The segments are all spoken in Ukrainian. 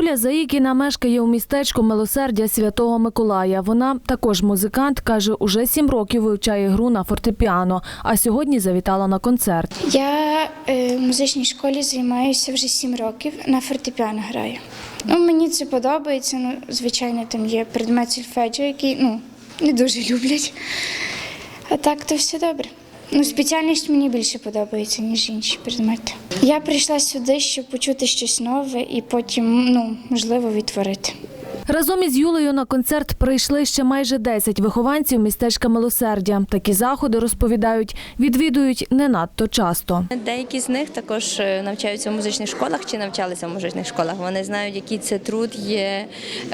Юлія Заїкіна мешкає у містечку Милосердя Святого Миколая. Вона також музикант, каже, уже сім років вивчає гру на фортепіано, а сьогодні завітала на концерт. Я е, в музичній школі займаюся вже сім років, на фортепіано граю. Ну, мені це подобається. Ну, звичайно, там є предмет сольфеджіо, який ну, не дуже люблять. А так то все добре. Ну, спеціальність мені більше подобається, ніж інші предмети. Я прийшла сюди, щоб почути щось нове і потім, ну, можливо, відтворити. Разом із Юлею на концерт прийшли ще майже 10 вихованців містечка Милосердя. Такі заходи розповідають, відвідують не надто часто. Деякі з них також е, навчаються в музичних школах чи навчалися в музичних школах. Вони знають, який це труд є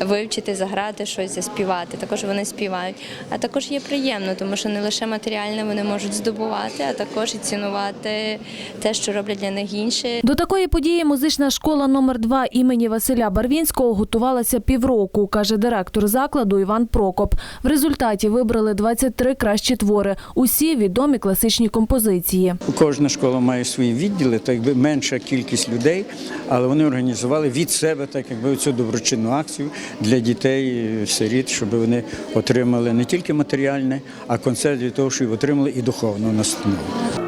вивчити, заграти щось, заспівати. Також вони співають. А також є приємно, тому що не лише матеріальне вони можуть здобувати, а також і цінувати те, що роблять для них інші. До такої події музична школа номер 2 імені Василя Барвінського готувалася півроку, каже директор закладу Іван Прокоп. В результаті вибрали 23 кращі твори, усі відомі класичні композиції. Кожна школа має свої відділи, так якби менша кількість людей, але вони організували від себе так, якби цю доброчинну акцію для дітей, сиріт, щоб вони отримали не тільки матеріальне, а концерт для того, щоб отримали і духовну настанову.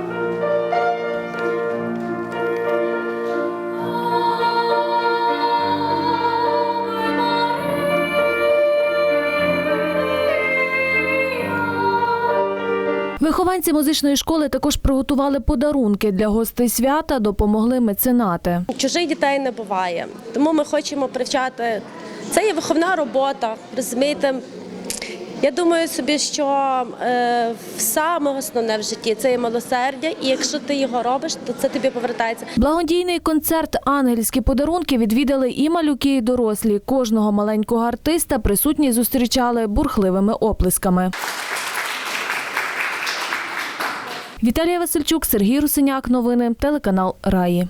Вихованці музичної школи також приготували подарунки для гостей свята, допомогли меценати. Чужих дітей не буває. Тому ми хочемо привчати. Це є виховна робота, розумієте. Я думаю собі, що е, саме основне в житті це є милосердя, і якщо ти його робиш, то це тобі повертається. Благодійний концерт Ангельські подарунки відвідали і малюки, і дорослі. Кожного маленького артиста присутні зустрічали бурхливими оплесками. Віталія Васильчук, Сергій Русиняк. Новини телеканал Раї.